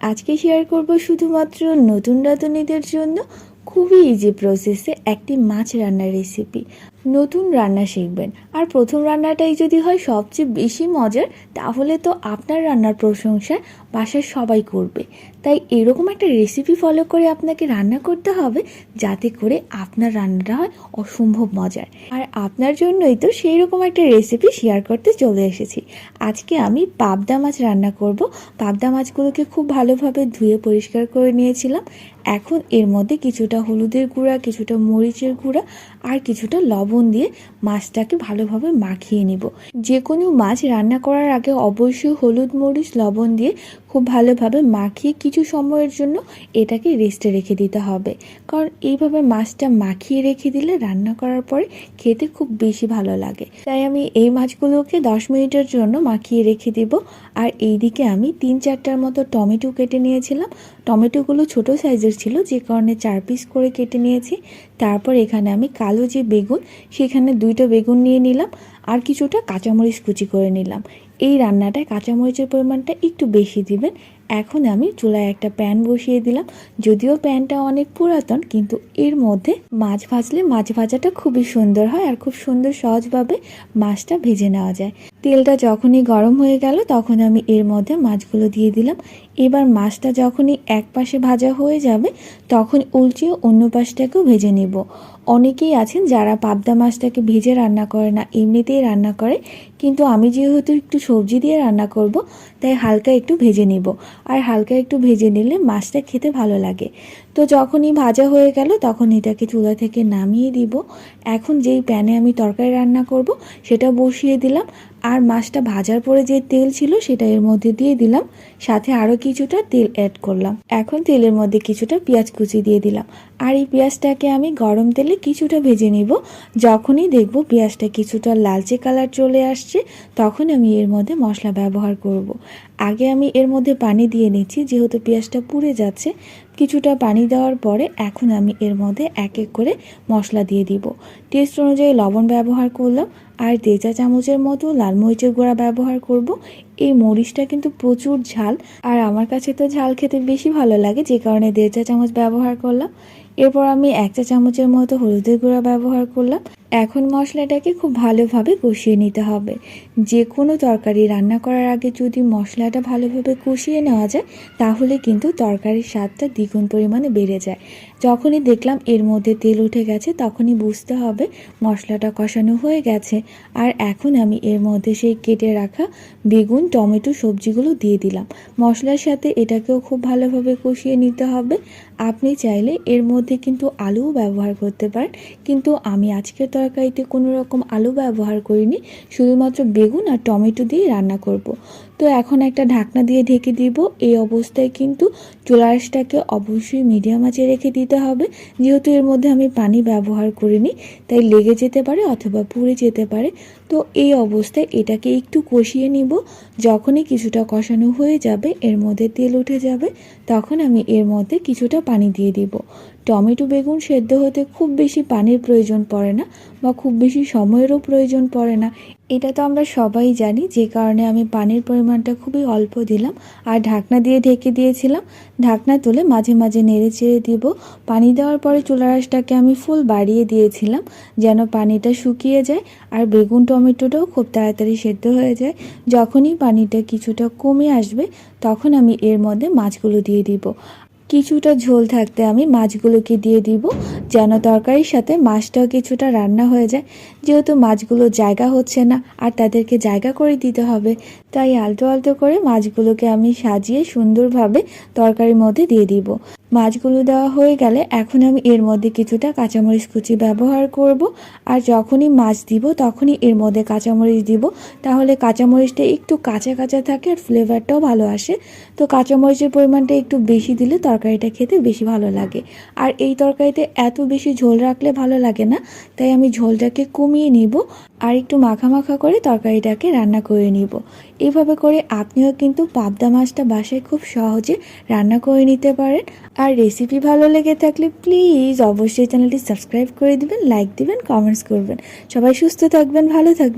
আজকে শেয়ার করব শুধুমাত্র নতুন রাঁধুনিদের জন্য খুবই ইজি প্রসেসে একটি মাছ রান্নার রেসিপি নতুন রান্না শিখবেন। আর প্রথম রান্নাটাই যদি হয় সবচেয়ে বেশি মজার, তাহলে তো আপনার রান্নার প্রশংসা বাসার সবাই করবে। তাই এরকম একটা রেসিপি ফলো করে আপনাকে রান্না করতে হবে যাতে করে আপনার রান্নাটা হয় অসম্ভব মজার। আর আপনার জন্যই তো সেই রকম একটা রেসিপি শেয়ার করতে চলে এসেছি। আজকে আমি পাবদা মাছ রান্না করব। পাবদা মাছগুলোকে খুব ভালোভাবে ধুয়ে পরিষ্কার করে নিয়েছিলাম। এখন এর মধ্যে কিছুটা হলুদের গুঁড়া, কিছুটা মরিচের গুঁড়া আর কিছুটা লবণ দিয়ে মাছটাকে ভালোভাবে মাখিয়ে নিব। যে কোনো মাছ রান্না করার আগে অবশ্যই হলুদ, মরিচ, লবণ দিয়ে খুব ভালোভাবে মাখিয়ে কিছু সময়ের জন্য এটাকে রেস্টে রেখে দিতে হবে। কারণ এইভাবে মাছটা মাখিয়ে রেখে দিলে রান্না করার পরে খেতে খুব বেশি ভালো লাগে। তাই আমি এই মাছগুলোকে দশ মিনিটের জন্য মাখিয়ে রেখে দিব। আর এইদিকে আমি তিন চারটার মতো টমেটো কেটে নিয়েছিলাম। টমেটোগুলো ছোট সাইজের ছিল, যে কারণে চার পিস করে কেটে নিয়েছি। তারপর এখানে আমি কালো যে বেগুন, সেখানে দুইটা বেগুন নিয়ে নিলাম। আর কিছুটা কাঁচামরিচ কুচি করে নিলাম। এই রান্নাটায় কাঁচামরিচের পরিমাণটা একটু বেশি দিবেন এখন আমি চুলায় একটা প্যান বসিয়ে দিলাম। যদিও প্যানটা অনেক পুরাতন, কিন্তু এর মধ্যে মাছ ভাজলে মাছ ভাজাটা খুবই সুন্দর হয় আর খুব সুন্দর সহজভাবে মাছটা ভেজে নেওয়া যায়। তেলটা যখনই গরম হয়ে গেল, তখন আমি এর মধ্যে মাছগুলো দিয়ে দিলাম। এবার মাছটা যখনই এক পাশে ভাজা হয়ে যাবে, তখন উল্টিয়ে অন্য পাশটাকেও ভেজে নেব। অনেকেই আছেন যারা পাবদা মাছটাকে ভেজে রান্না করে না, এমনিতেই রান্না করে। কিন্তু আমি যেহেতু একটু সবজি দিয়ে রান্না করব, তাই হালকা একটু ভেজে নিব। আর হালকা একটু ভেজে নিলে মাছটা খেতে ভালো লাগে। তো যখনই ভাজা হয়ে গেল, তখন এটাকে চুলা থেকে নামিয়ে দিব। এখন যেই প্যানে আমি তরকারি রান্না করব, সেটা বসিয়ে দিলাম। আর মাছটা ভাজার পরে যে তেল ছিল, সেটা এর মধ্যে দিয়ে দিলাম। সাথে আরও কিছুটা তেল অ্যাড করলাম। এখন তেলের মধ্যে কিছুটা পেঁয়াজ কুচি দিয়ে দিলাম। আর এই পেঁয়াজটাকে আমি গরম তেলে কিছুটা ভেজে নিব। যখনই দেখব পেঁয়াজটা কিছুটা লালচে কালার চলে আসছে, তখন আমি এর মধ্যে মশলা ব্যবহার করব। আগে আমি এর মধ্যে পানি দিয়ে নিচ্ছি, যেহেতু পেঁয়াজটা পুড়ে যাচ্ছে কিছুটা পানি দেওয়ার পরে এখন আমি এর মধ্যে এক এক করে মশলা দিয়ে দিব। টেস্ট অনুযায়ী লবণ ব্যবহার করলাম, আর চা চামচের মতো লাল মরিচের গুঁড়া ব্যবহার করব। এই মরিচটা কিন্তু প্রচুর ঝাল, আর আমার কাছে তো ঝাল খেতে বেশি ভালো লাগে, যে কারণে দেড় চা চামচ ব্যবহার করলাম। এরপর আমি এক চা চামচের মতো হলুদের গুঁড়া ব্যবহার করলাম। এখন মশলাটাকে খুব ভালোভাবে কষিয়ে নিতে হবে। যে কোনো তরকারি রান্না করার আগে যদি মশলাটা ভালোভাবে কষিয়ে নেওয়া যায়, তাহলে কিন্তু তরকারির স্বাদটা দ্বিগুণ পরিমাণে বেড়ে যায়। যখনই দেখলাম এর মধ্যে তেল উঠে গেছে, তখনই বুঝতে হবে মশলাটা কষানো হয়ে গেছে। আর এখন আমি এর মধ্যে সেই কেটে রাখা বেগুন, টমেটো সবজিগুলো দিয়ে দিলাম। মশলার সাথে এটাকেও খুব ভালোভাবে কষিয়ে নিতে হবে। আপনি চাইলে এর মধ্যে কিন্তু আলুও ব্যবহার করতে পারেন। কিন্তু আমি আজকের তরকারিতে কোনো রকম আলু ব্যবহার করিনি, শুধুমাত্র বেগুন আর টমেটো দিয়ে রান্না করব। তো এখন একটা ঢাকনা দিয়ে ঢেকে দিব। এই অবস্থায় কিন্তু চুলাশটাকে অবশ্যই মিডিয়াম আঁচে রেখে দিতে হবে। যেহেতু এর মধ্যে আমি পানি ব্যবহার করিনি, তাই লেগে যেতে পারে অথবা পুড়ে যেতে পারে। তো এই অবস্থায় এটাকে একটু কষিয়ে নিব। যখনই কিছুটা কষানো হয়ে যাবে, এর মধ্যে তেল উঠে যাবে, তখন আমি এর মধ্যে কিছুটা পানি দিয়ে দিব। টমেটো বেগুন সেদ্ধ হতে খুব বেশি পানির প্রয়োজন পড়ে না বা খুব বেশি সময়েরও প্রয়োজন পড়ে না। এটা তো আমরা সবাই জানি, যে কারণে আমি পানির পরিমাণটা খুবই অল্প দিলাম আর ঢাকনা দিয়ে ঢেকে দিয়েছিলাম। ঢাকনা তুলে মাঝে মাঝে নেড়ে চেড়ে দিব। পানি দেওয়ার পরে চুলারাসটাকে আমি ফুল বাড়িয়ে দিয়েছিলাম যেন পানিটা শুকিয়ে যায় আর বেগুন, টমেটোটাও খুব তাড়াতাড়ি সেদ্ধ হয়ে যায়। যখনই পানিটা কিছুটা কমে আসবে, তখন আমি এর মধ্যে মাছগুলো দিয়ে দিব। কিছুটা ঝোল থাকতে আমি মাছগুলোকে দিয়ে দিব, যেন তরকারির সাথে মাছটাও কিছুটা রান্না হয়ে যায়। যেহেতু মাছগুলো জায়গা হচ্ছে না আর তাদেরকে জায়গা করে দিতে হবে, তাই আলতো আলতো করে মাছগুলোকে আমি সাজিয়ে সুন্দরভাবে তরকারির মধ্যে দিয়ে দিব। মাছগুলো দেওয়া হয়ে গেলে এখন আমি এর মধ্যে কিছুটা কাঁচামরিচ কুচি ব্যবহার করব আর যখনই মাছ দিব তখনই এর মধ্যে কাঁচামরিচ দিব, তাহলে কাঁচামরিচটা একটু কাঁচা কাঁচা থাকে আর ফ্লেভারটাও ভালো আসে। তো কাঁচামরিচের পরিমাণটা একটু বেশি দিলে তরকারিটা খেতে বেশি ভালো লাগে। আর এই তরকারিতে এত বেশি ঝোল রাখলে ভালো লাগে না, তাই আমি ঝোলটাকে কমিয়ে নিব আর একটু মাখা মাখা করে তরকারিটাকে রান্না করে নিব। এভাবে করে আপনিও কিন্তু পাবদা মাছটা বাসায় খুব সহজে রান্না করে নিতে পারেন। আর রেসিপি ভালো লেগে থাকলে প্লিজ অবশ্যই চ্যানেলটি সাবস্ক্রাইব করে দিবেন লাইক দিবেন কমেন্টস করবেন। সবাই সুস্থ থাকবেন, ভালো থাকবেন।